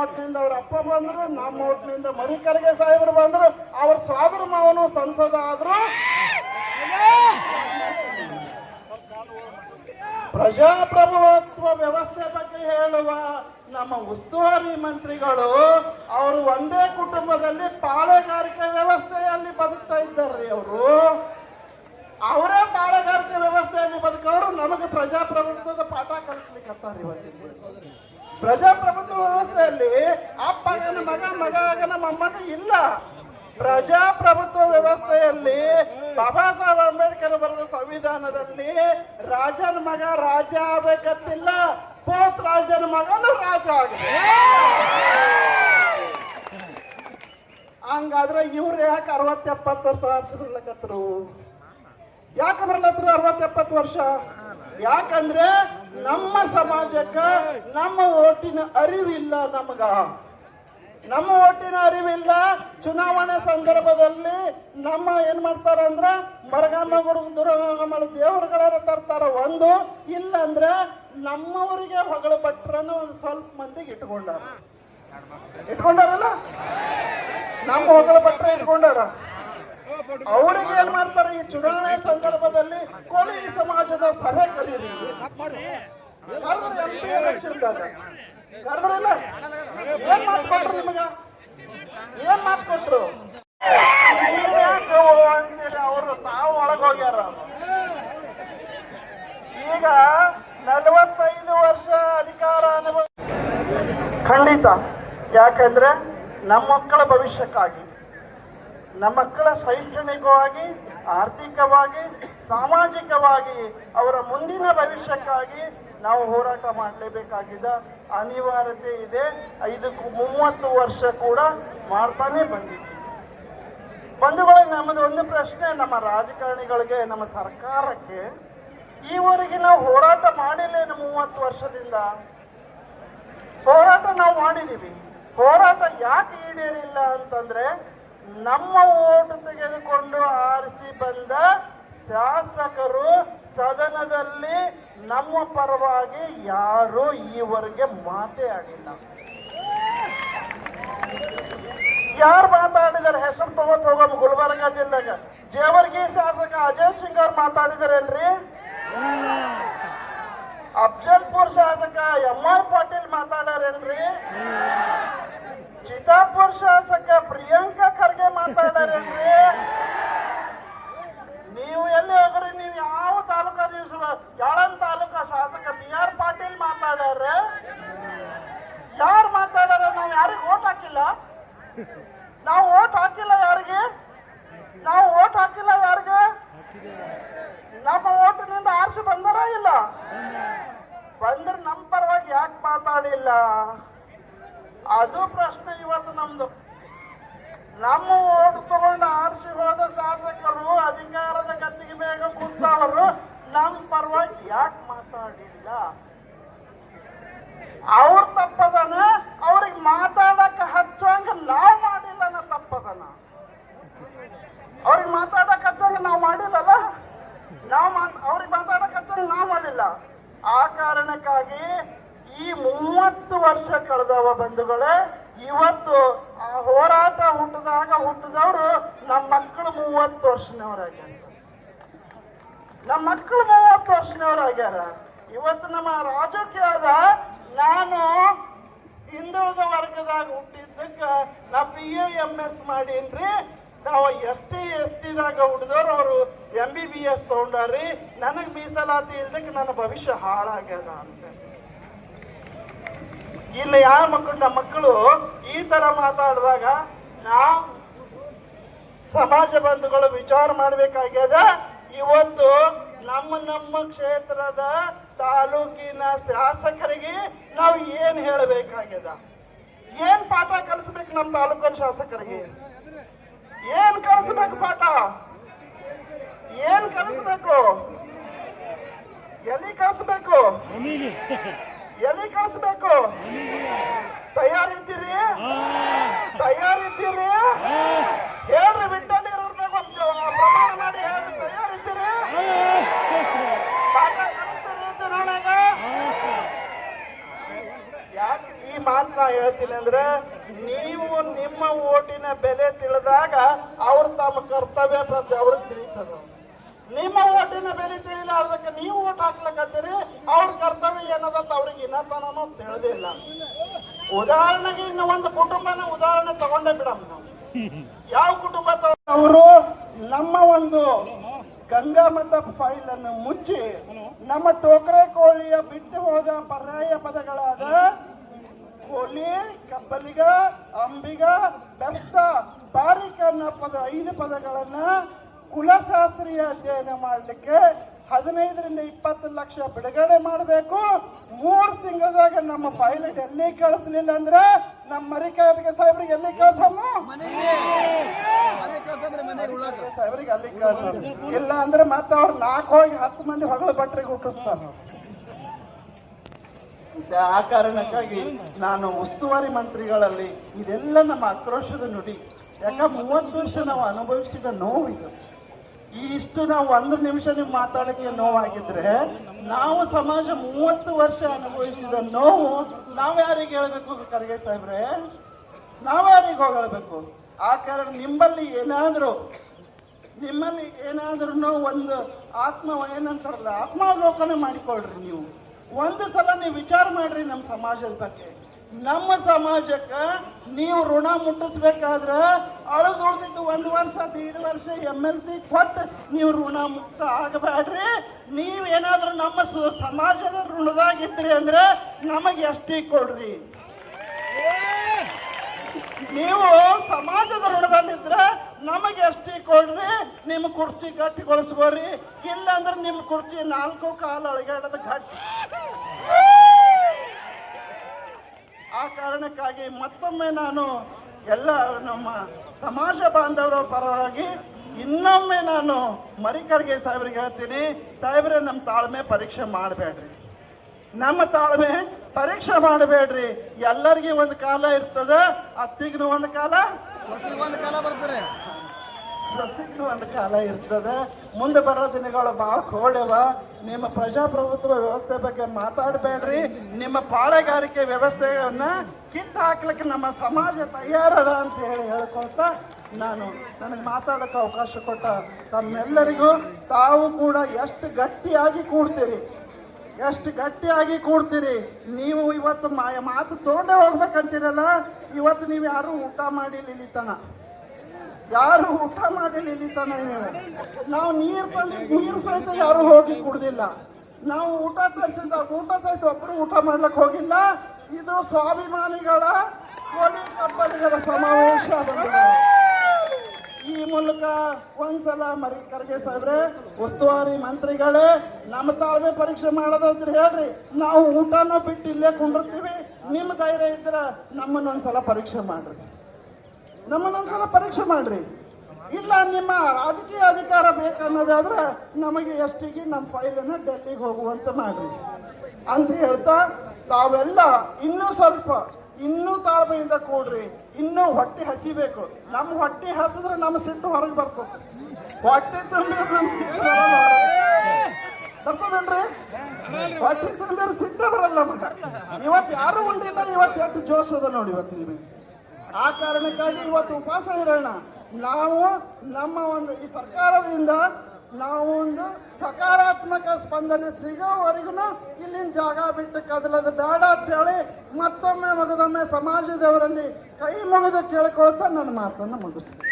ಓಟ್ನಿಂದ ಅವ್ರ ಅಪ್ಪ ಬಂದ್ರು, ನಮ್ಮ ಓಟ್ನಿಂದ ಮರಿಕರಿಗೆ ಸಾಹೇಬರು ಬಂದ್ರು, ಅವ್ರ ಸ್ವಾದರ ಮಾವನು ಸಂಸದ ಆದ್ರು. ಪ್ರಜಾಪ್ರಭುತ್ವ ವ್ಯವಸ್ಥೆ ಬಗ್ಗೆ ಹೇಳುವ ನಮ್ಮ ಉಸ್ತುವಾರಿ ಮಂತ್ರಿಗಳು, ಅವರು ಒಂದೇ ಕುಟುಂಬದಲ್ಲಿ ಪಾಳೆಗಾರಿಕೆ ವ್ಯವಸ್ಥೆಯಲ್ಲಿ ಬದುಕ್ತಾ ಇದ್ದಾರೆ ಅವರು. ಅವರೇ ಪಾಳಗಾರಿಕೆ ವ್ಯವಸ್ಥೆಯಲ್ಲಿ ಬದುಕವರು ನಮಗೆ ಪ್ರಜಾಪ್ರಭುತ್ವದ ಪಾಠ ಕಲಿಸ್ಲಿಕ್ಕತ್ತಾರ ಇವತ್ತಿನ ಪ್ರಜಾಪ್ರಭುತ್ವ ವ್ಯವಸ್ಥೆಯಲ್ಲಿ ಅಪ್ಪನ ಮಗ ಮಗನ ಮೊಮ್ಮಗ ಇಲ್ಲ. ಪ್ರಜಾಪ್ರಭುತ್ವ ವ್ಯವಸ್ಥೆಯಲ್ಲಿ ಬಾಬಾ ಸಾಹೇಬ್ ಅಂಬೇಡ್ಕರ್ ಬರೆದ ಸಂವಿಧಾನದಲ್ಲಿ ರಾಜನ ಮಗ ರಾಜ ಆಗ್ಬೇಕಂತಿಲ್ಲ. ಪೋತ್ ರಾಜನ ಮಗನು ರಾಜ ಆಗಿದೆ ಹಂಗಾದ್ರೆ ಇವ್ರು ಯಾಕೆ ಅರವತ್ತೆಪ್ಪತ್ತು ವರ್ಷ ಆಚರಿಸ್ಲಕತ್ರು ಯಾಕೆ ಬರ್ಲತ್ರು ಅರವತ್ ಎಪ್ಪತ್ತು ವರ್ಷ? ಯಾಕಂದ್ರೆ ನಮ್ಮ ಸಮಾಜಕ್ಕ ನಮ್ಮ ಓಟಿನ ಅರಿವಿಲ್ಲ ನಮಗ. ನಮ್ಮ ಓಟಿನ ಅರಿವಿಲ್ಲ ಚುನಾವಣೆ ಸಂದರ್ಭದಲ್ಲಿ ನಮ್ಮ ಏನ್ ಮಾಡ್ತಾರ ಅಂದ್ರ ಮರಗಾಮ ದುರ್ಗಮ್ಮ ದೇವರುಗಳನ್ನ ತರ್ತಾರ ಒಂದು. ಇಲ್ಲ ಅಂದ್ರೆ ನಮ್ಮವರಿಗೆ ಹೊಗಳ ಭಟ್ರನ್ನ ಒಂದು ಸ್ವಲ್ಪ ಮಂದಿಗೆ ಇಟ್ಕೊಂಡಾರ. ಇಟ್ಕೊಂಡಾರಲ್ಲ? ನಮ್ಮ ಹೊಗಳ ಭಟ್ರ ಇಟ್ಕೊಂಡಾರ? ಅವ್ರಿಗೆ ಏನ್ ಮಾಡ್ತಾರೆ? ಈ ಚುನಾವಣೆ ಸಂದರ್ಭದಲ್ಲಿ ಕೋಳಿ ಸಮಾಜದ ಸಭೆ ಕರೀರಿ ಏನ್ ಮಾತು ನಿಮಗ? ಏನ್ ಮಾತು ಕೊಟ್ರು? ಅವರು ತಾವು ಒಳಗೋಗ್ಯಾರ ಈಗ ನಲವತ್ತೈದು ವರ್ಷ ಅಧಿಕಾರ ಅನುಭವ ಖಂಡಿತ. ಯಾಕಂದ್ರೆ ನಮ್ಮ ಮಕ್ಕಳ ಭವಿಷ್ಯಕ್ಕಾಗಿ ನಮ್ಮ ಮಕ್ಕಳ ಶೈಕ್ಷಣಿಕವಾಗಿ, ಆರ್ಥಿಕವಾಗಿ, ಸಾಮಾಜಿಕವಾಗಿ, ಅವರ ಮುಂದಿನ ಭವಿಷ್ಯಕ್ಕಾಗಿ ನಾವು ಹೋರಾಟ ಮಾಡಲೇಬೇಕಾಗಿದ್ದ ಅನಿವಾರ್ಯತೆ ಇದೆ. ಇದಕ್ಕೂ ಮೂವತ್ತು ವರ್ಷ ಕೂಡ ಮಾಡ್ತಾನೆ ಬಂದಿದ್ದೀವಿ. ಬಂಧುಗಳೇ, ನಮ್ಮದು ಒಂದು ಪ್ರಶ್ನೆ. ನಮ್ಮ ರಾಜಕಾರಣಿಗಳಿಗೆ, ನಮ್ಮ ಸರ್ಕಾರಕ್ಕೆ ಈವರೆಗೆ ನಾವು ಹೋರಾಟ ಮಾಡಿಲ್ಲೇನು ಮೂವತ್ತು ವರ್ಷದಿಂದ? ಹೋರಾಟ ನಾವು ಮಾಡಿದೀವಿ ಹೋರಾಟ ಯಾಕೆ ಈಡೇರಿಲ್ಲ ಅಂತಂದ್ರೆ ನಮ್ಮ ಓಟು ತೆಗೆದುಕೊಂಡು ಆರಿಸಿ ಬಂದ ಶಾಸಕರು ಸದನದಲ್ಲಿ ನಮ್ಮ ಪರವಾಗಿ ಯಾರು ಈವರೆಗೆ ಮಾತೇ ಆಡಿಲ್ಲ. ಯಾರು ಮಾತಾಡಿದಾರೆ ಹೆಸರು ತಗೋತ್ ಹೋಗೋದು ಗುಲ್ಬರ್ಗ ಜಿಲ್ಲೆಗೆ. ಜೇವರ್ಗಿ ಶಾಸಕ ಅಜಯ್ ಸಿಂಗ್ ಅವ್ರು ಮಾತಾಡಿದಾರೇನ್ರಿ? ಅಫ್ಜಲ್ಪುರ್ ಶಾಸಕ ಎಂ ಆರ್ ಪಾಟೀಲ್ ಮಾತಾಡಾರೇನ್ರಿ ಚಿತ್ತಾಪುರ್ ಶಾಸಕ ಪ್ರಿಯಾಂಕಾ ಖರ್ಗೆ ಮಾತಾಡಾರೇನ್ರಿ ನೀವು ಎಲ್ಲಿ ಹೋಗ್ರಿ ನೀವು ಯಾವ ತಾಲೂಕ ನೀವು ಯಾಳನ್ ತಾಲೂಕ ಶಾಸಕ ಬಿ ಆರ್ ಪಾಟೀಲ್ ಮಾತಾಡ್ಯಾರ ಯಾರು ಮಾತಾಡ್ಯಾರ ನಾವು ಯಾರಿಗೆ ಓಟ್ ಹಾಕಿಲ್ಲ ನಾವು ಓಟ್ ಹಾಕಿಲ್ಲ ಯಾರಿಗೆ ನಾವು ಓಟ್ ಹಾಕಿಲ್ಲ ಯಾರಿಗೆ ನಮ್ಮ ಓಟಿನಿಂದ ಆರಿಸಿ ಬಂದಾರ ಇಲ್ಲ. ಬಂದ್ರೆ ನಮ್ ಪರವಾಗಿ ಯಾಕೆ ಮಾತಾಡಿಲ್ಲ? ಅದು ಪ್ರಶ್ನೆ ಇವತ್ತು ನಮ್ದು. ನಮ್ಮ ಓಟ್ ತಗೊಂಡ ಆರಿಸಿ ಹೋದ ಶಾಸಕರು ಅಧಿಕಾರದ ಗದ್ದಿಗೆ ಬೇಗ ಕೂತವರು ನಮ್ಮ ಪರವಾಗಿ ಯಾಕೆ ಮಾತಾಡಿಲ್ಲ? ಅವ್ರ ತಪ್ಪದನ, ಅವ್ರಿಗೆ ಮಾತಾಡಕ್ಕೆ ಹಚ್ಚಂಗ ನಾವು ಮಾಡಿಲ್ಲ ನಾ ತಪ್ಪದನ. ಅವ್ರಿಗೆ ಮಾತಾಡಕ್ ಹಚ್ಚಂಗ ನಾವು ಮಾಡಿಲ್ಲಲ್ಲ? ನಾವು ಮಾತ್ ಮಾತಾಡಕ್ ಹಚ್ಚಂಗ ನಾವು ಮಾಡಿಲ್ಲ ಆ ಕಾರಣಕ್ಕಾಗಿ ಈ ಮೂವತ್ತು ವರ್ಷ ಕಳೆದವ ಬಂಧುಗಳೇ, ಇವತ್ತು ಆ ಹೋರಾಟ ಹುಟ್ಟಿದಾಗ ಹುಟ್ಟಿದವರು ನಮ್ಮ ಮಕ್ಕಳು ಮೂವತ್ತು ವರ್ಷನವರಾಗ್ಯಾರ ನಮ್ಮ ಮಕ್ಕಳು ಮೂವತ್ತು ವರ್ಷನವರಾಗ್ಯಾರ ಇವತ್ತು ನಮ್ಮ ರಾಜಕೀಯದ ನಾನು ಹಿಂದುಳಿದ ವರ್ಗದಾಗ ಹುಟ್ಟಿದ್ದಕ್ಕ ನಾ ಬಿ ಎ ಎಂ ಎಸ್ ಮಾಡೀನ್ರಿ. ನಾವು ಎಸ್ ಟಿ, ಎಸ್ ಟಿದಾಗ ಹುಡ್ದವ್ರು ಅವರು ಎಂ ಬಿ ಬಿ ಎಸ್ ತಗೊಂಡಾರ್ರಿ, ನನಗೆ ಮೀಸಲಾತಿ ಇಲ್ದಕ್ಕೆ ನನ್ನ ಭವಿಷ್ಯ ಹಾಳಾಗ್ಯದ ಅಂತ. ಇಲ್ಲ ಯಾರ ಮಕ್ಕಳು ನಮ್ಮ ಮಕ್ಕಳು ಈ ತರ ಮಾತಾಡಿದಾಗ ನಾವು ಸಮಾಜ ಬಂಧುಗಳು ವಿಚಾರ ಮಾಡ್ಬೇಕಾಗ್ಯದ. ಇವತ್ತು ನಮ್ಮ ನಮ್ಮ ಕ್ಷೇತ್ರದ ತಾಲೂಕಿನ ಶಾಸಕರಿಗೆ ನಾವು ಏನ್ ಹೇಳಬೇಕಾಗ್ಯದ? ಏನ್ ಪಾಠ ಕಲಿಸ್ಬೇಕು ನಮ್ಮ ತಾಲೂಕಿನ ಶಾಸಕರಿಗೆ? ಏನ್ ಕಲಿಸ್ಬೇಕು ಪಾಠ? ಏನ್ ಕಲಿಸ್ಬೇಕು ಎಲ್ಲಿ ಕಲಿಸ್ಬೇಕು ಎಲ್ಲಿ ಕಲಿಸ್ಬೇಕು ತಯಾರಿದ್ದೀರಿ? ತಯಾರಿದ್ದೀರಿ? ಹೇಳ್ರಿ ಬಿಟ್ಟಲ್ಲಿ ಇರ್ಬೇಕು ಪ್ರಮಾಣ ಮಾಡಿ ಹೇಳ್ರಿ ತಯಾರಿದ್ದೀರಿ? ಪಾಠ ಕಲಿಸ್ತೀರಿ ಚುನಾವಣೆಗೆ ಯಾಕೆ ಈ ಮಾತು ನಾ ಹೇಳ್ತೀನಿ ಅಂದ್ರೆ ನೀವು ನಿಮ್ಮ ಓಟಿನ ಬೆಲೆ ತಿಳಿದಾಗ ಅವ್ರು ತಮ್ಮ ಕರ್ತವ್ಯ ಪ್ರತಿ ಅವ್ರಿಗೆ ತಿಳಿಸೋದು. ನಿಮ್ಮ ಓಟಿನ ಬೆಲೆ ತಿಳಿಲಾರ್ದಕ್ಕೆ ನೀವು ಓಟ್ ಹಾಕ್ಲಕತ್ತೀರಿ, ಅವ್ರ ಕರ್ತವ್ಯ ಏನದಂತ ಅವ್ರಿಗೆ ಇನ್ನತನೂ ತಿಳಿದಿಲ್ಲ ಉದಾಹರಣೆಗೆ ಇನ್ನು ಒಂದು ಕುಟುಂಬನ ಉದಾಹರಣೆ ತಗೊಂಡೆ ಬಿಡಮ್ ಯಾವ ಕುಟುಂಬ ಅವರು ನಮ್ಮ ಒಂದು ಗಂಗಾ ಮತ ಫೈಲ್ ಅನ್ನು ಮುಚ್ಚಿ ನಮ್ಮ ಟೋಕ್ರೆ ಕೋಳಿಯ ಬಿಟ್ಟು ಹೋದ ಪರ್ಯಾಯ ಪದಗಳಾದ ಕೋಲಿ ಕಬ್ಬಲಿಗ ಅಂಬಿಗ ಬೆಸ್ತ ಬಾರಿಕ ಅನ್ನೋ ಪದ ಐದು ಪದಗಳನ್ನ ಕುಲಶಾಸ್ತ್ರೀಯ ಅಧ್ಯಯನ ಮಾಡಲಿಕ್ಕೆ ಹದಿನೈದರಿಂದ ಇಪ್ಪತ್ತು ಲಕ್ಷ ಬಿಡುಗಡೆ ಮಾಡಬೇಕು. ಮೂರು ತಿಂಗಳದಾಗ ನಮ್ಮ ಫೈಲ್ ಎಲ್ಲಿ ಕಳಿಸ್ಲಿಲ್ಲ ಅಂದ್ರೆ ನಮ್ಮ ಮರಿಕಾಯತಿಗೆ ಸಾಹೇಬ್ರಿಗೆ ಎಲ್ಲಿ ಕಳ್ಸಮ್ಮ ಸಾಹೇಬ್ರಿಗೆ ಅಲ್ಲಿ ಕಳ್ಸ ಇಲ್ಲ ಅಂದ್ರೆ ಮತ್ತೆ ಅವ್ರು ನಾಲ್ಕು ಹೋಗಿ ಹತ್ತು ಮಂದಿ ಹೊಗಳ ಭಟ್ರಿಗೆ ಹುಟ್ಟಿಸ್ತಾರ. ಆ ಕಾರಣಕ್ಕಾಗಿ ನಾನು ಉಸ್ತುವಾರಿ ಮಂತ್ರಿಗಳಲ್ಲಿ ಇದೆಲ್ಲ ನಮ್ಮ ಆಕ್ರೋಶದ ನುಡಿ. ಯಾಕ ಮೂವತ್ತು ವರ್ಷ ನಾವು ಅನುಭವಿಸಿದ ನೋವು ಇದು. ಈ ಇಷ್ಟು ನಾವು ಒಂದು ನಿಮಿಷ ನೀವು ಮಾತಾಡಕ್ಕೆ ನೋವಾಗಿದ್ರೆ ನಾವು ಸಮಾಜ ಮೂವತ್ತು ವರ್ಷ ಅನುಭವಿಸಿದ ನೋವು ನಾವು ಯಾರಿಗೆ ಹೇಳ್ಬೇಕು ಖರ್ಗೆ ಸಾಹೇಬ್ರೆ? ನಾವ್ಯಾರಿಗೆ ಹೋಗಬೇಕು? ಆ ಕಾರಣ ನಿಮ್ಮಲ್ಲಿ ಏನಾದರೂ, ನಿಮ್ಮಲ್ಲಿ ಏನಾದ್ರೂ ಒಂದು ಆತ್ಮ ಏನಂತಾರಲ್ಲ ಆತ್ಮಾವಲೋಕನ ಮಾಡಿಕೊಳ್ರಿ ನೀವು. ಒಂದು ಸಲ ನೀವು ವಿಚಾರ ಮಾಡ್ರಿ ನಮ್ಮ ಸಮಾಜದ ಬಗ್ಗೆ. ನಮ್ಮ ಸಮಾಜಕ್ಕೆ ನೀವು ಋಣ ಮುಟ್ಟಿಸ್ಬೇಕಾದ್ರ ಅಳದು ಉಳಿದಿದ್ದು ಒಂದು ವರ್ಷ ದೀಡ್ ವರ್ಷ ಎಂ ಎಲ್ ಸಿ ಕೊಟ್ಟು ನೀವು ಋಣ ಮುಕ್ತ ಆಗಬೇಡ್ರಿ ನೀವು ಏನಾದರೂ ನಮ್ಮ ಸಮಾಜದ ಋಣದಾಗಿದ್ರಿ ಅಂದ್ರೆ ನಮಗೆ ಎಷ್ಟಿ ಕೊಡ್ರಿ. ನೀವು ಸಮಾಜದ ಋಣದಲ್ಲಿದ್ರೆ ನಮಗೆ ಎಷ್ಟಿ ಕೊಡ್ರಿ ನಿಮ್ಮ ಕುರ್ಚಿ ಗಟ್ಟಿಗೊಳಿಸ್ಬೋರಿ ಇಲ್ಲ ಅಂದ್ರೆ ನಿಮ್ಮ ಕುರ್ಚಿ ನಾಲ್ಕು ಕಾಲು ಅಳಗಾಡದ ಗಟ್ಟಿ ಆ ಕಾರಣಕ್ಕಾಗಿ ಮತ್ತೊಮ್ಮೆ ನಾನು ಎಲ್ಲ ನಮ್ಮ ಸಮಾಜ ಬಾಂಧವರ ಪರವಾಗಿ ಇನ್ನೊಮ್ಮೆ ನಾನು ಮರಿಕರ್ಗೆ ಸಾಹೇಬ್ರಿಗೆ ಹೇಳ್ತೀನಿ, ಸಾಹೇಬ್ರೆ ನಮ್ಮ ತಾಳ್ಮೆ ಪರೀಕ್ಷೆ ಮಾಡಬೇಡ್ರಿ. ನಮ್ಮ ತಾಳ್ಮೆ ಪರೀಕ್ಷೆ ಮಾಡಬೇಡ್ರಿ. ಎಲ್ಲರಿಗೂ ಒಂದು ಕಾಲ ಇರ್ತದ, ಅತ್ತಿಗೂ ಒಂದು ಕಾಲ ಒಂದು ಕಾಲ ಒಂದು ಕಾಲ ಇರ್ತದೆ. ಮುಂದೆ ಬರೋ ದಿನಗಳು ಬಹಳ ಕೋಳವ. ನಿಮ್ಮ ಪ್ರಜಾಪ್ರಭುತ್ವ ವ್ಯವಸ್ಥೆ ಬಗ್ಗೆ ಮಾತಾಡಬೇಡ್ರಿ. ನಿಮ್ಮ ಪಾಳೆಗಾರಿಕೆ ವ್ಯವಸ್ಥೆಯನ್ನ ಕಿತ್ತು ಹಾಕ್ಲಿಕ್ಕೆ ನಮ್ಮ ಸಮಾಜ ತಯಾರದ ಅಂತ ಹೇಳಿ ಹೇಳ್ಕೊಳ್ತಾ ನಾನು ನನಗೆ ಮಾತಾಡೋಕ್ಕೆ ಅವಕಾಶ ಕೊಟ್ಟ ತಮ್ಮೆಲ್ಲರಿಗೂ ತಾವು ಕೂಡ ಎಷ್ಟು ಗಟ್ಟಿಯಾಗಿ ಕೂಡ್ತೀರಿ. ಎಷ್ಟು ಗಟ್ಟಿಯಾಗಿ ಕೂಡ್ತೀರಿ? ನೀವು ಇವತ್ತು ಮಾತು ತೊಗೊಂಡೆ ಹೋಗ್ಬೇಕಂತೀರಲ್ಲ? ಇವತ್ತು ನೀವು ಯಾರು ಊಟ ಮಾಡಿಲ್ಲ ಇಲ್ಲಿ ತನ ಯಾರು ಊಟ ಮಾಡಿಲ್ಲ ಇಲ್ಲಿ ತನ ನೀವು. ನಾವು ನೀರು ತಂದು ನೀರು ಸಹಿತ ಯಾರು ಹೋಗಿ ಕುಡ್ದಿಲ್ಲ. ನಾವು ಊಟ ತರಿಸಿದ ಊಟ ಸಹಿತ ಒಬ್ರು ಊಟ ಮಾಡ್ಲಿಕ್ಕೆ ಹೋಗಿಲ್ಲ. ಇದು ಸ್ವಾಭಿಮಾನಿಗಳ ಕೋಳಿ ಕಬ್ಬಲಿಗರ ಸಮಾವೇಶ. ಈ ಮೂಲಕ ಒಂದ್ಸಲ ಮರಿ ಖರ್ಗೆ ಸಾಹೇಬ್ರೆ ಉಸ್ತುವಾರಿ ಮಂತ್ರಿಗಳೇ, ನಮ್ಮ ತಾಳ್ಮೆ ಪರೀಕ್ಷೆ ಮಾಡೋದಾದ್ರೆ ಹೇಳ್ರಿ. ನಾವು ಊಟನ ಬಿಟ್ಟು ಇಲ್ಲೇ ಕುಂಡಿರ್ತೀವಿ. ನಿಮ್ಮ ಧೈರ್ಯ ಇದ್ರ ನಮ್ಮನ್ನೊಂದ್ಸಲ ಪರೀಕ್ಷೆ ಮಾಡ್ರಿ. ನಮ್ಮನ್ನೊಂದ್ಸಲ ಪರೀಕ್ಷೆ ಮಾಡ್ರಿ. ಇಲ್ಲ ನಿಮ್ಮ ರಾಜಕೀಯ ಅಧಿಕಾರ ಬೇಕನ್ನೋದಾದ್ರೆ ನಮಗೆ ಎಷ್ಟಿಗೆ ನಮ್ಮ ಫೈಲನ್ನು ಡೆಲ್ಲಿಗೆ ಹೋಗುವಂತ ಮಾಡ್ರಿ. ಅಂತ ಹೇಳ್ತಾ, ತಾವೆಲ್ಲ ಇನ್ನೂ ಸ್ವಲ್ಪ ಇನ್ನೂ ತಾಳ್ಮೆಯಿಂದ ಕೂಡ್ರಿ, ಇನ್ನೂ ಹೊಟ್ಟೆ ಹಸಿಬೇಕು. ನಮ್ಮ ಹೊಟ್ಟೆ ಹಸಿದ್ರೆ ನಮ್ಮ ಸಿಟ್ಟು ಹೊರಗೆ ಬರ್ತದೆ. ಹೊಟ್ಟೆ ತುಂಬಿದ್ರೆ ಬರ್ತದಲ್ರಿ ಹೊಟ್ಟೆ ತುಂಬಿದ್ರೆ ಸಿಟ್ಟು ಬರಲ್ಲ ಮಗ. ಇವತ್ತು ಯಾರು ಉಂಡಿಲ್ಲ, ಇವತ್ತು ಎಷ್ಟು ಜೋಶ್ ಅದ ನೋಡಿ ಇವತ್ತು ನಿಮಗೆ. ಆ ಕಾರಣಕ್ಕಾಗಿ ಇವತ್ತು ಉಪವಾಸ ಇರೋಣ. ನಾವು ನಮ್ಮ ಒಂದು ಈ ಸರ್ಕಾರದಿಂದ ನಾವು ಒಂದು ಸಕಾರಾತ್ಮಕ ಸ್ಪಂದನೆ ಸಿಗೋವರೆಗೂ ಇಲ್ಲಿನ ಜಾಗ ಬಿಟ್ಟು ಕದಲದು ಬೇಡ ಅಂತ ಹೇಳಿ ಮತ್ತೊಮ್ಮೆ ಮಗದೊಮ್ಮೆ ಸಮಾಜದವರಲ್ಲಿ ಕೈ ಮುಗಿದು ಕೇಳ್ಕೊಳ್ತಾ ನನ್ನ ಮಾತನ್ನು ಮುಗಿಸ್ತೀನಿ.